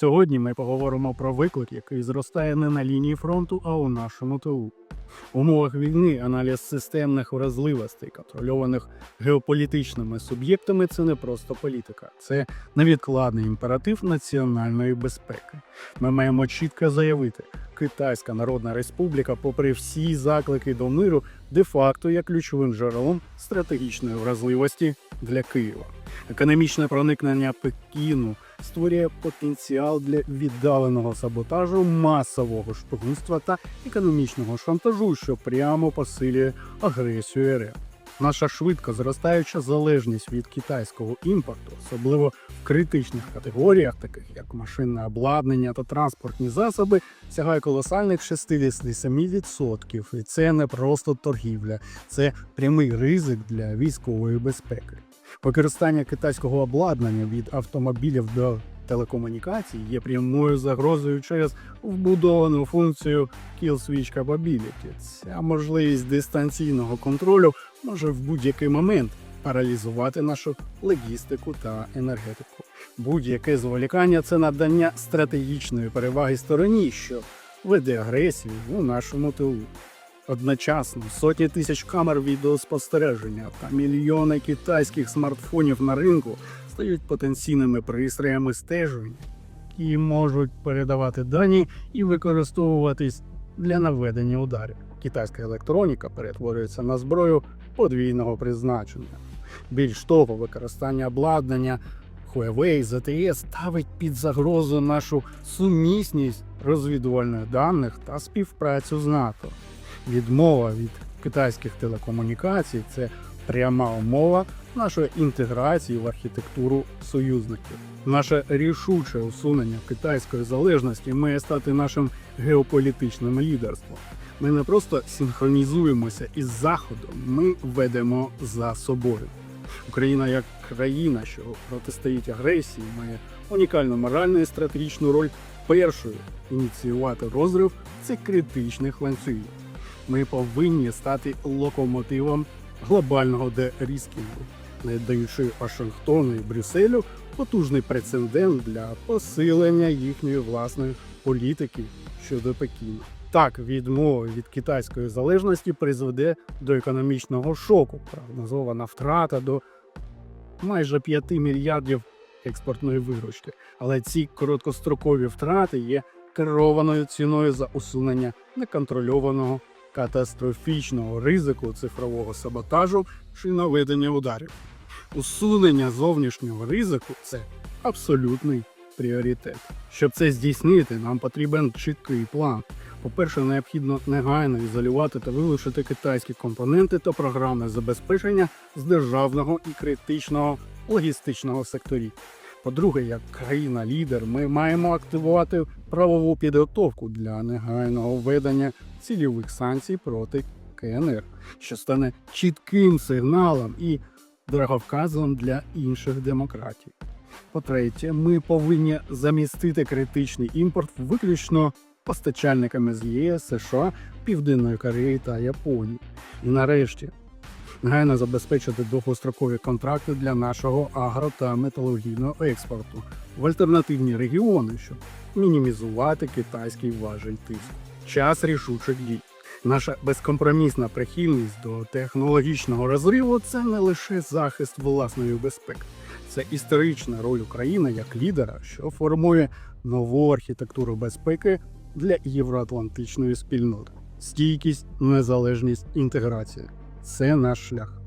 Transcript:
Сьогодні ми поговоримо про виклик, який зростає не на лінії фронту, а у нашому тилу. В умовах війни аналіз системних вразливостей, контрольованих геополітичними суб'єктами, це не просто політика, це невідкладний імператив національної безпеки. Ми маємо чітко заявити, Китайська Народна Республіка, попри всі заклики до миру, де-факто є ключовим джерелом стратегічної вразливості для Києва. Економічне проникнення Пекіну створює потенціал для віддаленого саботажу, масового шпигунства та економічного шантажу, що прямо посилює агресію РФ. Наша швидко зростаюча залежність від китайського імпорту, особливо в критичних категоріях, таких як машинне обладнання та транспортні засоби, сягає колосальних 67%. І це не просто торгівля, це прямий ризик для військової безпеки. Використання китайського обладнання від автомобілів до телекомунікацій є прямою загрозою через вбудовану функцію Kill Switch Capability. Ця можливість дистанційного контролю може в будь-який момент паралізувати нашу логістику та енергетику. Будь-яке зволікання це надання стратегічної переваги стороні, що веде агресію у нашому тилу. Одночасно сотні тисяч камер відеоспостереження та мільйони китайських смартфонів на ринку стають потенційними пристроями стеження, які можуть передавати дані і використовуватись для наведення ударів. Китайська електроніка перетворюється на зброю подвійного призначення. Більш того, використання обладнання Huawei ZTE ставить під загрозу нашу сумісність розвідувальних даних та співпрацю з НАТО. Відмова від китайських телекомунікацій це пряма умова нашої інтеграції в архітектуру союзників. Наше рішуче усунення китайської залежності має стати нашим геополітичним лідерством. Ми не просто синхронізуємося із Заходом, ми ведемо за собою. Україна як країна, що протистоїть агресії, має унікальну моральну і стратегічну роль першою ініціювати розрив цих критичних ланцюгів. Ми повинні стати локомотивом глобального дерізкінгу, не даючи Вашингтону і Брюсселю потужний прецедент для посилення їхньої власної політики щодо Пекіну. Так, відмова від китайської залежності призведе до економічного шоку. Прогнозована втрата до майже 5 мільярдів експортної виручки. Але ці короткострокові втрати є керованою ціною за усунення неконтрольованого катастрофічного ризику цифрового саботажу чи наведення ударів. Усунення зовнішнього ризику це абсолютний пріоритет. Щоб це здійснити, нам потрібен чіткий план. По-перше, необхідно негайно ізолювати та вилучити китайські компоненти та програмне забезпечення з державного і критичного логістичного секторів. По-друге, як країна-лідер, ми маємо активувати правову підготовку для негайного введення цільових санкцій проти КНР, що стане чітким сигналом і дороговказом для інших демократій. По-третє, ми повинні замістити критичний імпорт виключно постачальниками з ЄС, США, Південної Кореї та Японії. І нарешті негайно забезпечити довгострокові контракти для нашого агро та металургійного експорту в альтернативні регіони, щоб мінімізувати китайський важель тиску. Час рішучих дій. Наша безкомпромісна прихильність до технологічного розриву це не лише захист власної безпеки, це історична роль України як лідера, що формує нову архітектуру безпеки для євроатлантичної спільноти. Стійкість, незалежність, інтеграція це наш шлях.